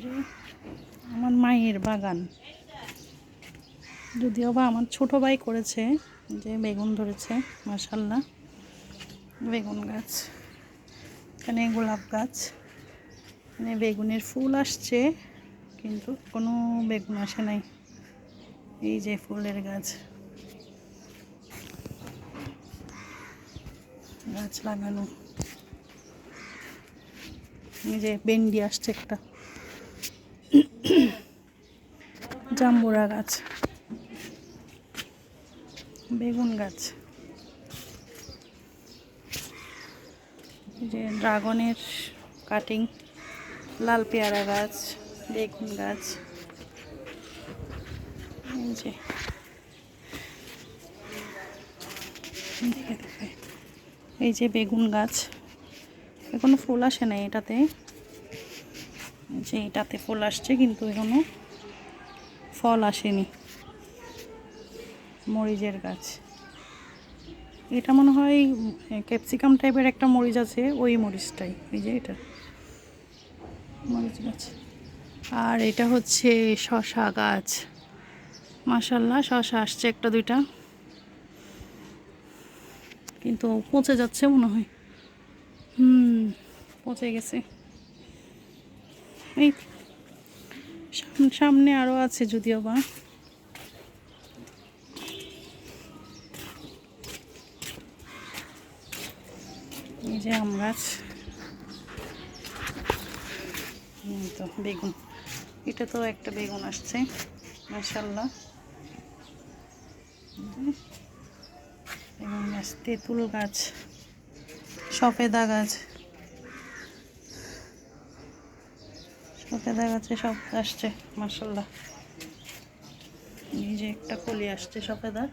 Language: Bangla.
যে আমার মায়ের বাগান। যদিও বা আমার ছোট ভাই করেছে, যে বেগুন ধরেছে মাসাল্লাহ বেগুন গাছ, এখানে গোলাপ গাছ, এখানে বেগুনের ফুল আসছে, কিন্তু কোনো বেগুন আসে নাই। এই যে ফুলের গাছ। গাছ লাগানো। এই যে বেন্ডি আসছে একটা। জাম্বুরা গাছ। বেগুন গাছ। যে ড্রাগনের কাটিং। লাল পেয়ারা গাছ, বেগুন গাছ। এই যে। এই যে বেগুন গাছ। এখনও ফুল আসে নাই এটাতে। যে এটাতে ফুল আসছে কিন্তু এখনও ফল আসেনি। মরিচের গাছ। এটা মনে হয় ক্যাপসিকাম টাইপের একটা মরিচ আছে, ওই মরিচটাই। এই যে এটা। মরিচ গাছ। আর এটা হচ্ছে শশা গাছ। মাসাল্লাহ শশা আসছে একটা দুইটা। কিন্তু পচে যাচ্ছে মনে হয়। হুম, পচে গেছে। এই সাম- সামনে আরও আছে যদিও বা। এই যে আম গাছ। তো বেগুন। এটা তো একটা বেগুন আসছে মাসাল্লাহ বেগুন গাছ, তেঁতুল গাছ, সফেদা গাছ। সফেদা দেখাচ্ছে সব আসছে মার্শাল্লাহ নিজে একটা কলি আসছে সফেদার।